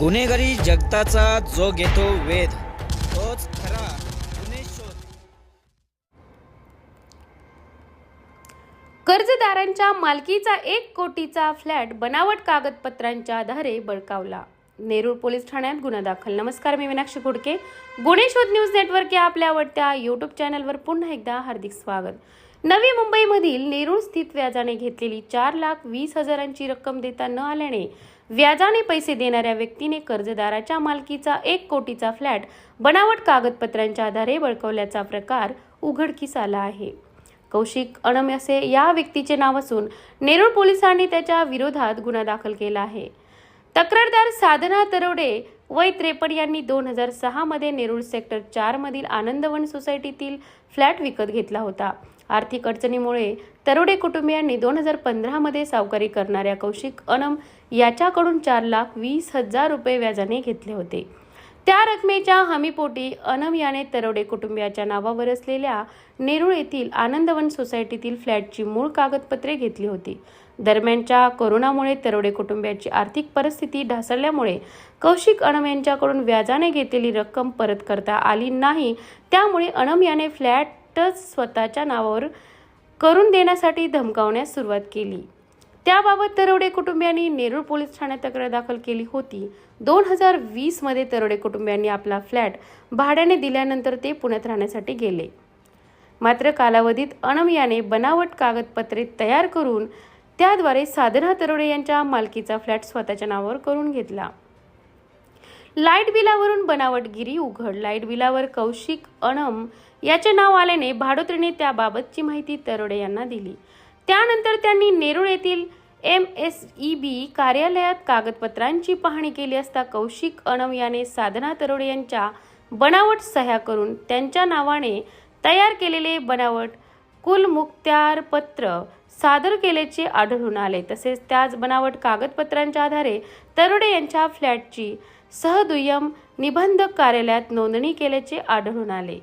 गुन्हेगारी जगताचा जो घेतो वेध तोच खरा गुन्हे शोध. कर्जदारांच्या मालकीचा एक कोटीचा फ्लॅट बनावट कागदपत्रांच्या आधारे बळकावला. नेरूळ पोलीस ठाण्यात गुन्हा दाखल. नमस्कार मी मीनाक्षी घोडके गुन्हे शोध न्यूज नेटवर्क या आपल्या आवडत्या युट्यूब चॅनलवर पुन्हा एकदा हार्दिक स्वागत. नवी मुंबईमधील नेरूळ स्थित व्याजाने घेतलेली चार लाख वीस हजारांची रक्कम देता न आल्याने व्याजाने पैसे देणाऱ्या व्यक्तीने कर्जदाराच्या मालकीचा एक कोटीचा फ्लॅट बनावट कागदपत्रांच्या आधारे बळकवल्याचा प्रकार उघडकीस आला आहे. कौशिक अणम असे या व्यक्तीचे नाव असून नेरूळ पोलिसांनी त्याच्या विरोधात गुन्हा दाखल केला आहे. तक्रारदार साधना तरवडे वय त्रेपन्न यांनी दोन हजार सहामध्ये नेरूळ सेक्टर चारमधील आनंदवन सोसायटीतील फ्लॅट विकत घेतला होता. आर्थिक अडचणीमुळे तरोडे कुटुंबियांनी दोन हजार पंधरामध्ये सावकारी करणाऱ्या कौशिक अनम याच्याकडून चार लाख वीस हजार रुपये व्याजाने घेतले होते. त्या रकमेच्या हमीपोटी अनम याने तरोडे कुटुंबियाच्या नावावर असलेल्या नेरूळ येथील आनंदवन सोसायटीतील फ्लॅटची मूळ कागदपत्रे घेतली होती. दरम्यानच्या कोरोनामुळे तरोडे कुटुंबियाची आर्थिक परिस्थिती ढासळल्यामुळे कौशिक अनम यांच्याकडून व्याजाने घेतलेली रक्कम परत करता आली नाही. त्यामुळे अनम याने फ्लॅट फ्लॅटच स्वतःच्या नावावर करून देण्यासाठी धमकावण्यास सुरुवात केली. त्याबाबत तरवडे कुटुंबियांनी नेरूळ पोलीस ठाण्यात तक्रार दाखल केली होती. दोन हजार वीसमध्ये तरवडे कुटुंबियांनी आपला फ्लॅट भाड्याने दिल्यानंतर ते पुण्यात राहण्यासाठी गेले. मात्र कालावधीत अनम याने बनावट कागदपत्रे तयार करून त्याद्वारे साधना तरवडे यांच्या मालकीचा फ्लॅट स्वतःच्या नावावर करून घेतला. लाइट बिलावरून बनावटगिरी उघड. लाइट बिलावर कौशिक अणम याचे नाव आल्याने भाडोत्रीने त्याबाबतची माहिती तरोडे यांना दिली. त्यानंतर त्यांनी नेरूळ येथील एम एस ई बी कार्यालयात कागदपत्रांची पाहणी केली असता कौशिक अणम याने साधना तरोडे यांच्या बनावट सह्या करून त्यांच्या नावाने तयार केलेले बनावट कुलमुक्त्यारपत्र सादर केल्याचे आढळून आले. तसेच त्याच बनावट कागदपत्रांच्या आधारे तरोडे यांच्या फ्लॅटची सहदुय्यम निबंधक कार्यालयात नोंदणी केल्याचे आढळून आले.